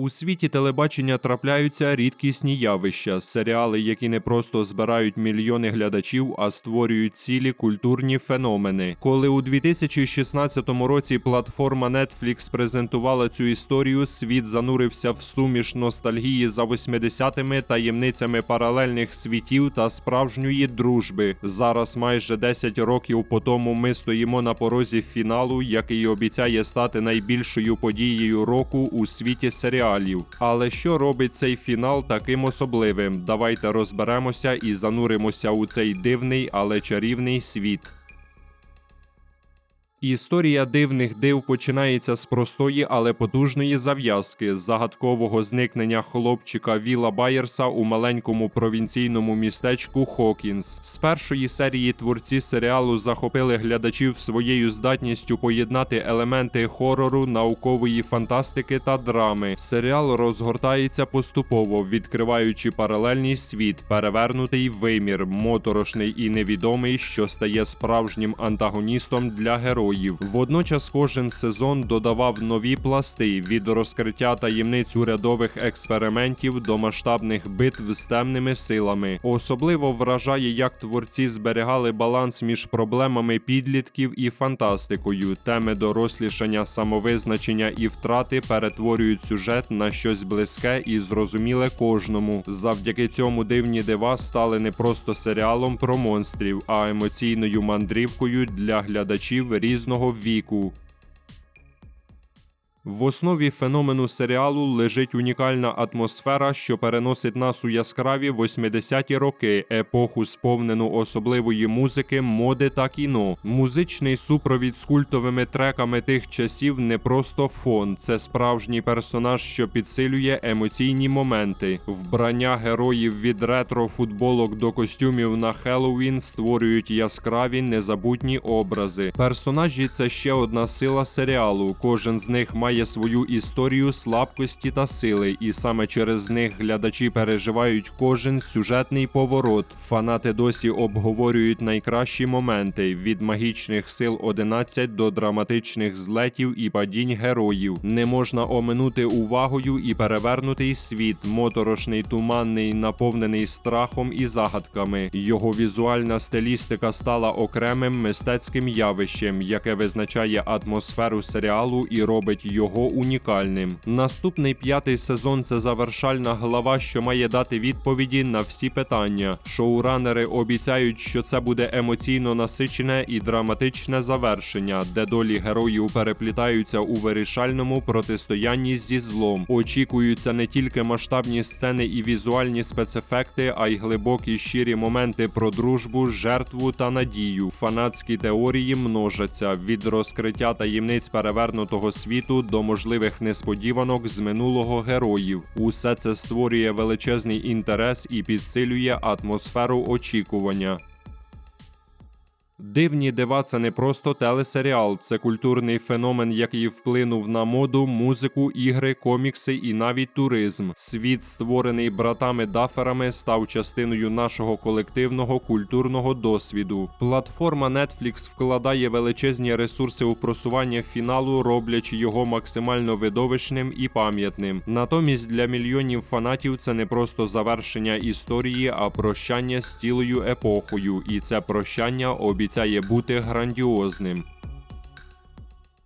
У світі телебачення трапляються рідкісні явища, серіали, які не просто збирають мільйони глядачів, а створюють цілі культурні феномени. Коли у 2016 році платформа Netflix презентувала цю історію, світ занурився в суміш ностальгії за 80-ми таємницями паралельних світів та справжньої дружби. Зараз, майже 10 років по тому, ми стоїмо на порозі фіналу, який обіцяє стати найбільшою подією року у світі серіалів. Але що робить цей фінал таким особливим? Давайте розберемося і зануримося у цей дивний, але чарівний світ. Історія дивних див починається з простої, але потужної зав'язки з загадкового зникнення хлопчика Віла Байерса у маленькому провінційному містечку Хокінс. З першої серії творці серіалу захопили глядачів своєю здатністю поєднати елементи хорору, наукової фантастики та драми. Серіал розгортається поступово, відкриваючи паралельний світ, перевернутий вимір, моторошний і невідомий, що стає справжнім антагоністом для героїв. Водночас кожен сезон додавав нові пласти від розкриття таємниць урядових експериментів до масштабних битв з темними силами. Особливо вражає, як творці зберігали баланс між проблемами підлітків і фантастикою. Теми дорослішання, самовизначення і втрати перетворюють сюжет на щось близьке і зрозуміле кожному. Завдяки цьому дивні дива стали не просто серіалом про монстрів, а емоційною мандрівкою для глядачів різного віку. В основі феномену серіалу лежить унікальна атмосфера, що переносить нас у яскраві 80-ті роки, епоху сповнену особливої музики, моди та кіно. Музичний супровід з культовими треками тих часів не просто фон, це справжній персонаж, що підсилює емоційні моменти. Вбрання героїв від ретро футболок до костюмів на Хеллоуін створюють яскраві незабутні образи. Персонажі це ще одна сила серіалу. Кожен з них має свою історію слабкості та сили, і саме через них глядачі переживають кожен сюжетний поворот. Фанати досі обговорюють найкращі моменти від магічних сил 11 до драматичних злетів і падінь героїв. Не можна оминути увагою і перевернутий світ, моторошний, туманний, наповнений страхом і загадками. Його візуальна стилістика стала окремим мистецьким явищем, яке визначає атмосферу серіалу і робить його унікальним. Наступний п'ятий сезон це завершальна глава, що має дати відповіді на всі питання. Шоуранери обіцяють, що це буде емоційно насичене і драматичне завершення, де долі героїв переплітаються у вирішальному протистоянні зі злом. Очікуються не тільки масштабні сцени і візуальні спецефекти, а й глибокі щирі моменти про дружбу, жертву та надію. Фанатські теорії множаться від розкриття таємниць перевернутого світу до можливих несподіванок з минулого героїв. Усе це створює величезний інтерес і підсилює атмосферу очікування. Дивні дива це не просто телесеріал, це культурний феномен, який вплинув на моду, музику, ігри, комікси і навіть туризм. Світ, створений братами Даферами, став частиною нашого колективного культурного досвіду. Платформа Netflix вкладає величезні ресурси у просування фіналу, роблячи його максимально видовищним і пам'ятним. Натомість для мільйонів фанатів це не просто завершення історії, а прощання з цілою епохою, і це прощання обіцяє бути грандіозним.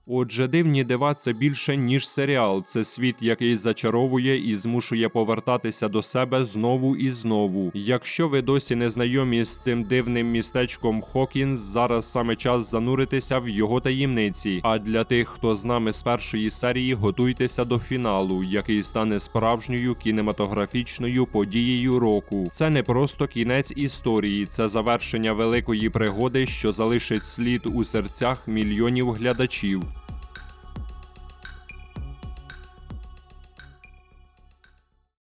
Отже, дивні дива це більше ніж серіал. Це світ, який зачаровує і змушує повертатися до себе знову і знову. Якщо ви досі не знайомі з цим дивним містечком Хокінс, зараз саме час зануритися в його таємниці. А для тих, хто з нами з першої серії, готуйтеся до фіналу, який стане справжньою кінематографічною подією року. Це не просто кінець історії, це завершення великої пригоди, що залишить слід у серцях мільйонів глядачів.